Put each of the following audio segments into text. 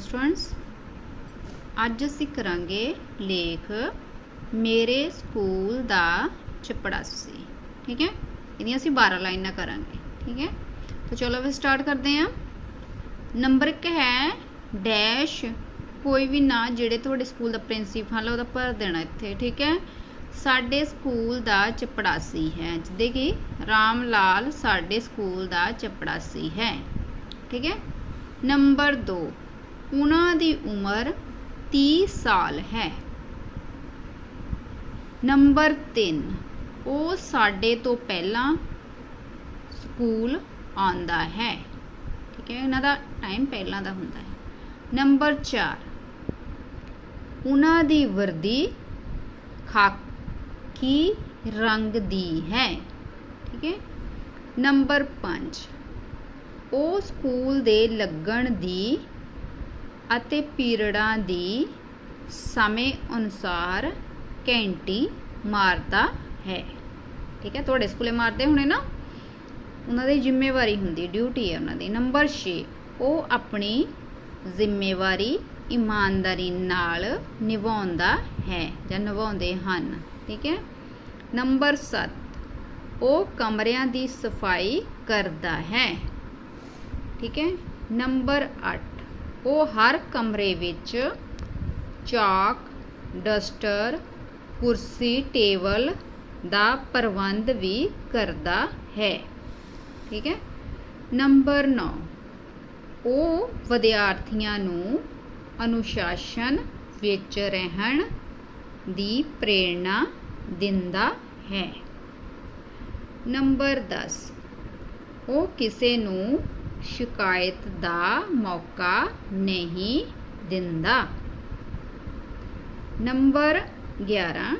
Students ਅੱਜ ਅਸੀਂ ਕਰਾਂਗੇ ਲੇਖ ਮੇਰੇ ਸਕੂਲ ਦਾ ਚਪੜਾਸੀ ਠੀਕ ਹੈ? ਇਹਦੀਆਂ ਅਸੀਂ 12 ਲਾਈਨਾਂ ਕਰਾਂਗੇ। ਠੀਕ ਹੈ? ਤਾਂ ਚਲੋ ਵੀ ਸਟਾਰਟ ਕਰਦੇ ਹਾਂ। ਨੰਬਰ 1 ਹੈ ਡੈਸ਼। ਕੋਈ ਵੀ ਨਾਂ ਜਿਹੜੇ ਤੁਹਾਡੇ ਸਕੂਲ ਦਾ ਪ੍ਰਿੰਸੀਪਲ ਹੈ ਉਹਦਾ ਭਰ ਦੇਣਾ ਇੱਥੇ। ਠੀਕ ਹੈ? ਸਾਡੇ ਸਕੂਲ ਦਾ ਚਪੜਾਸੀ ਹੈ। ਜਿੱਦੇ ਕਿ ਰਾਮ ਲਾਲ ਸਾਡੇ ਸਕੂਲ ਦਾ ਚਪੜਾਸੀ ਹੈ। ਠੀਕ ਹੈ? ਨੰਬਰ 2 ਉਹਨਾਂ ਦੀ ਉਮਰ 30 ਸਾਲ ਹੈ। ਨੰਬਰ 3 ਉਹ ਸਾਡੇ ਤੋਂ ਪਹਿਲਾਂ ਸਕੂਲ ਆਉਂਦਾ ਹੈ। ਠੀਕ ਹੈ, ਇਹਨਾਂ ਦਾ ਟਾਈਮ ਪਹਿਲਾਂ ਦਾ ਹੁੰਦਾ ਹੈ। ਨੰਬਰ 4 ਉਹਨਾਂ ਦੀ ਵਰਦੀ ਖਾਕੀ ਰੰਗ ਦੀ ਹੈ। ਠੀਕ ਹੈ, ਨੰਬਰ 5 ਉਹ ਸਕੂਲ ਦੇ ਲੱਗਣ ਦੀ ਅਤੇ ਪੀਰੀਅਡਾਂ ਦੀ ਸਮੇਂ ਅਨੁਸਾਰ ਘੰਟੀ ਮਾਰਦਾ ਹੈ। ਠੀਕ ਹੈ, ਤੁਹਾਡੇ ਸਕੂਲੇ ਮਾਰਦੇ ਹੋਣੇ ਨਾ, ਉਹਨਾਂ ਦੀ ਜ਼ਿੰਮੇਵਾਰੀ ਹੁੰਦੀ, ਡਿਊਟੀ ਹੈ ਉਹਨਾਂ ਦੀ। ਨੰਬਰ 6 ਉਹ ਆਪਣੀ ਜ਼ਿੰਮੇਵਾਰੀ ਇਮਾਨਦਾਰੀ ਨਾਲ ਨਿਭਾਉਂਦਾ ਹੈ ਜਾਂ ਨਿਭਾਉਂਦੇ ਹਨ। ਠੀਕ ਹੈ, ਨੰਬਰ 7 ਉਹ ਕਮਰਿਆਂ ਦੀ ਸਫ਼ਾਈ ਕਰਦਾ ਹੈ। ਠੀਕ ਹੈ, ਨੰਬਰ 8 ਉਹ ਹਰ ਕਮਰੇ ਵਿੱਚ ਚਾਕ, ਡਸਟਰ, ਕੁਰਸੀ, ਟੇਬਲ ਦਾ ਪ੍ਰਬੰਧ ਵੀ ਕਰਦਾ ਹੈ। ਠੀਕ ਹੈ? ਨੰਬਰ 9 ਉਹ ਵਿਦਿਆਰਥੀਆਂ ਨੂੰ ਅਨੁਸ਼ਾਸਨ ਵਿੱਚ ਰਹਿਣ ਦੀ ਪ੍ਰੇਰਣਾ ਦਿੰਦਾ ਹੈ। ਨੰਬਰ 10 ਉਹ ਕਿਸੇ ਨੂੰ ਸ਼ਿਕਾਇਤ ਦਾ ਮੌਕਾ ਨਹੀਂ ਦਿੰਦਾ ਨੰਬਰ 11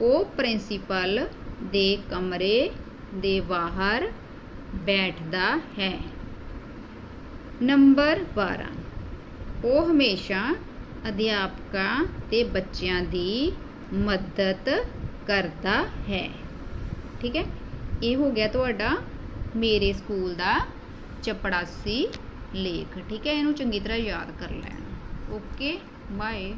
ਉਹ ਪ੍ਰਿੰਸੀਪਲ ਦੇ ਕਮਰੇ ਦੇ ਬਾਹਰ ਬੈਠਦਾ ਹੈ ਨੰਬਰ 12 ਉਹ ਹਮੇਸ਼ਾ ਅਧਿਆਪਕਾਂ ਤੇ ਬੱਚਿਆਂ ਦੀ ਮਦਦ ਕਰਦਾ ਹੈ ਠੀਕ ਹੈ ਇਹ ਹੋ ਗਿਆ ਤੁਹਾਡਾ ਮੇਰੇ ਸਕੂਲ ਦਾ ਚਪੜਾਸੀ ਲੇਖ ਠੀਕ ਹੈ? ਇਹਨੂੰ ਚੰਗੀ ਤਰ੍ਹਾਂ ਯਾਦ ਕਰ ਲੈਣਾ। Okay bye